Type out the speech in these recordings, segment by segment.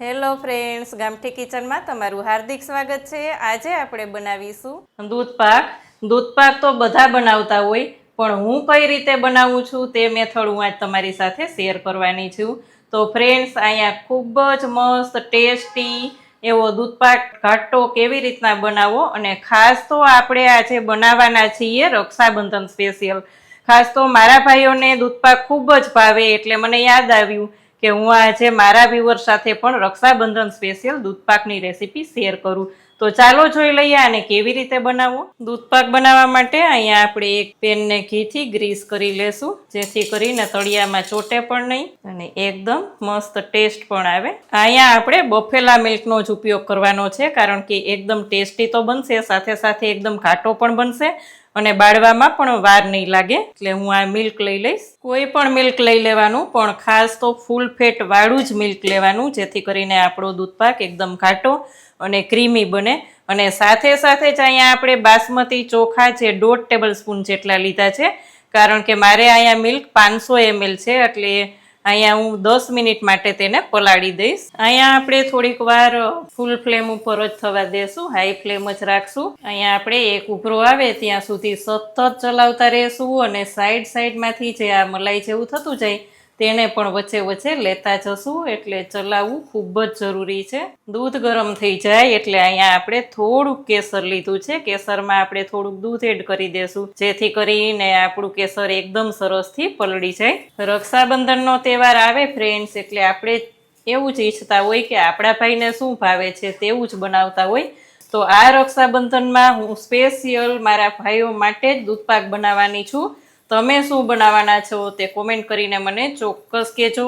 Hello friends, ગામઠી કિચનમાં તમારું હાર્દિક સ્વાગત છે. આજે આપણે બનાવીશું દૂધ પાક. દૂધ પાક તો બધા બનાવતા હોય, પણ હું કઈ રીતે બનાવું છું તે મેથડ હું આજ તમારી સાથે શેર કરવાની છું. તો ફ્રેન્ડ્સ, અહીંયા ખૂબ જ મસ્ત ટેસ્ટી એવો દૂધ પાક ઘાટો કેવી રીતના બનાવો અને ખાસ તો આપણે આજે બનાવવાના છીએ રક્ષાબંધન સ્પેશિયલ ખાસ તો મારા ભાઈઓને દૂધપાક ખૂબ જ ભાવે એટલે મને યાદ આવ્યું કે હું આજે મારા વ્યુઅર સાથે પણ રક્ષાબંધન સ્પેશિયલ દૂધપાકની રેસીપી શેર કરું. તો ચાલો જોઈ લઈએ આને કેવી રીતે બનાવવો. દૂધપાક બનાવવા માટે અહીંયા આપણે એક પેનને ઘીથી ગ્રીસ કરી લેશું. જેથી કરીને તળિયામાં ચોટે પણ નહીં અને એકદમ મસ્ત ટેસ્ટ પણ આવે. અહીંયા આપણે બફેલા મિલ્કનો જ ઉપયોગ કરવાનો છે, કારણ કે એકદમ ટેસ્ટી તો બનશે, સાથે સાથે એકદમ ઘાટો પણ બનશે. અને બાળવામાં પણ વાર નહીં લાગે. એટલે હું આ મિલ્ક લઈ લઈશ. કોઈ પણ મિલ્ક લઈ લેવાનું, પણ ખાસ તો ફૂલ ફેટ વાળું જ મિલ્ક લેવાનું, જેથી કરીને આપણો દૂધપાક એકદમ ઘાટો અને ક્રીમી બને. અને સાથે સાથે જ અહીંયા આપણે બાસમતી ચોખા જે દોઢ ટેબલ સ્પૂન જેટલા લીધા છે. કારણ કે મારે અહીંયા મિલ્ક પાંચસો એમએલ છે, એટલે અહીંયા હું દસ મિનિટ માટે તેને પલાળી દઈશ. અહીંયા આપણે થોડીક વાર ફૂલ ફ્લેમ ઉપર જ થવા દેશું, હાઈ ફ્લેમ જ રાખશું. અહીંયા આપણે એક ઉભરો આવે ત્યાં સુધી સતત ચલાવતા રહેશું અને સાઈડ સાઈડમાંથી જે આ મલાઈ જેવું થતું જાય તેને પણ વચ્ચે વચ્ચે લેતા જશું એટલે ચલાવવું ખૂબ જ જરૂરી છે. દૂધ ગરમ થઈ જાય એટલે અહીંયા આપણે થોડુંક કેસર લીધું છે. કેસરમાં આપણે થોડુંક દૂધ એડ કરી દેશું, જેથી કરીને આપણું કેસર એકદમ સરસથી પલળી જાય. રક્ષાબંધનનો તહેવાર આવે ફ્રેન્ડ્સ એટલે આપણે એવું જ ઈચ્છતા હોય કે આપણા ભાઈને શું ભાવે છે તેવું જ બનાવતા હોય. તો આ રક્ષાબંધનમાં હું સ્પેશિયલ મારા ભાઈઓ માટે જ દૂધપાક બનાવવાની છું. તમે શું બનાવવાના છો તે કોમેન્ટ કરીને મને ચોક્કસ કહેજો.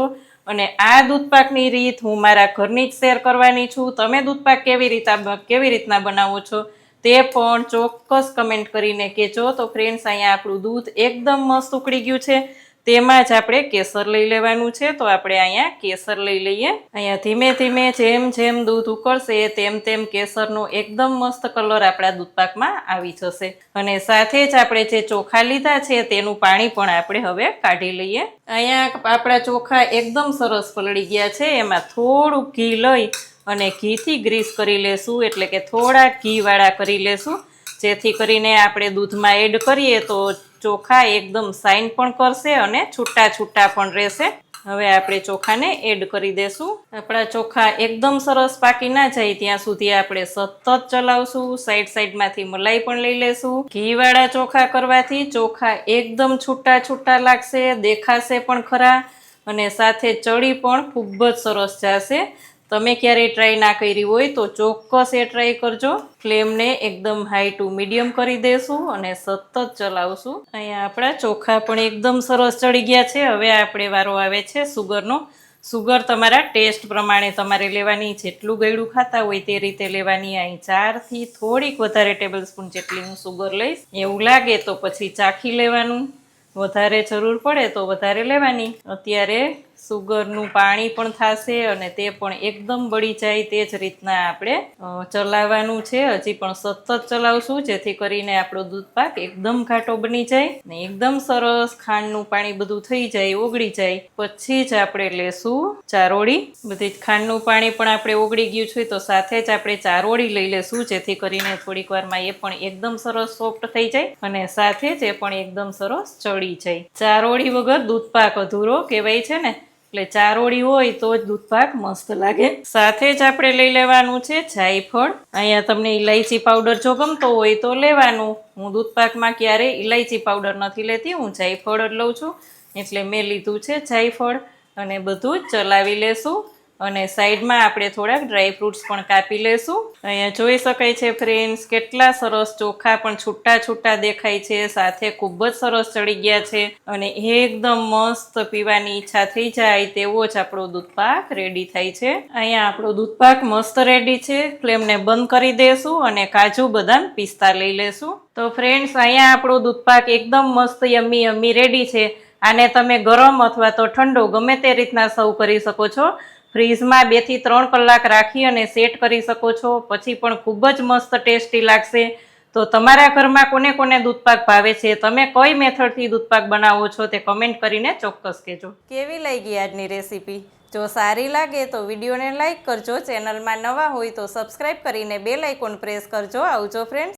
અને આ દૂધપાકની રીત હું મારા ઘરની જ શેર કરવાની છું. તમે દૂધપાક કેવી રીતના કેવી રીતના બનાવો છો તે પણ ચોક્કસ કમેન્ટ કરીને કહેજો. તો ફ્રેન્ડ્સ અહીંયા આપણું દૂધ એકદમ મસ્ત ઉકળી ગયું છે. તેમાં જ આપણે કેસર લઈ લેવાનું છે. તો આપણે અહીંયા કેસર લઈ લઈએ. અહીંયા ધીમે ધીમે જેમ જેમ દૂધ ઉકળશે તેમ તેમ કેસરનો એકદમ મસ્ત કલર આપણા દૂધપાકમાં આવી જશે. અને સાથે જ આપણે જે ચોખા લીધા છે તેનું પાણી પણ આપણે હવે કાઢી લઈએ. અહીંયા આપણા ચોખા એકદમ સરસ પલળી ગયા છે. એમાં થોડું ઘી લઈ અને ઘીથી ગ્રીસ કરી લેશું. એટલે કે થોડા ઘીવાળા કરી લેશું. જેથી કરીને આપણે દૂધમાં એડ કરીએ તો ચોખા એકદમ સાઈન પણ કરશે અને છૂટા છૂટા પણ રહેશે. હવે આપણે ચોખાને એડ કરી દેશું. આપણા ચોખા એકદમ સરસ પાકી ના જાય ત્યાં સુધી આપણે સતત ચલાવશું. સાઈડ સાઈડમાંથી મલાઈ પણ લઈ લેશું. ઘીવાળા ચોખા કરવાથી ચોખા એકદમ છૂટા છૂટા લાગશે, દેખાશે પણ ખરા અને સાથે ચડી પણ ખૂબ જ સરસ જશે. તમે ક્યારેય ટ્રાય ના કરી હોય તો ચોક્કસ એ ટ્રાય કરજો. ફ્લેમને એકદમ હાઈ ટુ મીડિયમ કરી દેશું અને સતત ચલાવશું. અહીંયા આપણા ચોખા પણ એકદમ સરસ ચડી ગયા છે. હવે આપણે વારો આવે છે સુગરનો. સુગર તમારા ટેસ્ટ પ્રમાણે તમારે લેવાની, જેટલું ગળ્યું ખાતા હોય તે રીતે લેવાની. અહીં ચારથી થોડીક વધારે ટેબલ સ્પૂન જેટલી હું સુગર લઈશ. એવું લાગે તો પછી ચાખી લેવાનું. વધારે જરૂર પડે તો વધારે લેવાની. અત્યારે સુગરનું પાણી પણ થશે અને તે પણ એકદમ બળી જાય તે જ રીતના આપણે ચલાવવાનું છે. હજી પણ સતત ચલાવશું, જેથી કરીને આપણો દૂધપાક એકદમ ઘાટો બની જાય ને એકદમ સરસ ખાંડનું પાણી બધું થઈ જાય, ઓગળી જાય. પછી જ આપણે લેશું ચારોળી. બધી જ ખાંડનું પાણી પણ આપણે ઓગળી ગયું છે, તો સાથે જ આપણે ચારોળી લઈ લેશું, જેથી કરીને થોડીક વારમાં એ પણ એકદમ સરસ સોફ્ટ થઈ જાય અને સાથે જ એ પણ એકદમ સરસ ચડી જાય. ચારોળી વગર દૂધપાક અધૂરો કહેવાય છે ને. એટલે ચારોળી હોય તો જ દૂધપાક મસ્ત લાગે. સાથે જ આપણે લઈ લેવાનું છે જાયફળ. અહીંયા તમને ઇલાયચી પાવડર જો ગમતો હોય તો લેવાનું. હું દૂધપાકમાં ક્યારેય ઇલાયચી પાવડર નથી લેતી. હું જાયફળ જ લઉં છું. એટલે મેં લીધું છે જાયફળ. અને બધું ચલાવી લેશું. અને સાઈડમાં આપણે થોડાક ડ્રાય ફ્રૂટ્સ પણ કાપી લેશું અહીંયા જોઈ શકાય છે ફ્રેન્ડ્સ, કેટલા સરસ ચોખા પણ છૂટા છૂટા દેખાય છે, સાથે ખૂબ જ સરસ ચડી ગયા છે અને એકદમ મસ્ત પીવાની ઈચ્છા થઈ જાય તેવો જ આપણો દૂધપાક રેડી થાય છે. અહીંયા આપણો દૂધપાક મસ્ત રેડી છે, ફ્લેમને બંધ કરી દેશું અને કાજુ બદામ પિસ્તા લઈ લેશું. તો ફ્રેન્ડ્સ, અહીંયા આપણો દૂધપાક એકદમ મસ્ત યમ્મી યમી રેડી છે. આને તમે ગરમ અથવા તો ઠંડો ગમે તે રીતના સર્વ કરી શકો છો. ફ્રીઝમાં બેથી ત્રણ કલાક રાખી અને સેટ કરી શકો છો. પછી પણ ખૂબ જ મસ્ત ટેસ્ટી લાગશે. તો તમારા ઘરમાં કોને કોને દૂધપાક ભાવે છે? તમે કઈ મેથડથી દૂધપાક બનાવો છો તે કમેન્ટ કરીને ચોક્કસ કહેજો. કેવી લઈ ગઈ આજની રેસીપી? જો સારી લાગે તો વિડીયોને લાઇક કરજો, ચેનલમાં નવા હોય તો સબસ્ક્રાઇબ કરીને બેલ આઇકોન પ્રેસ કરજો. આવજો ફ્રેન્ડ્સ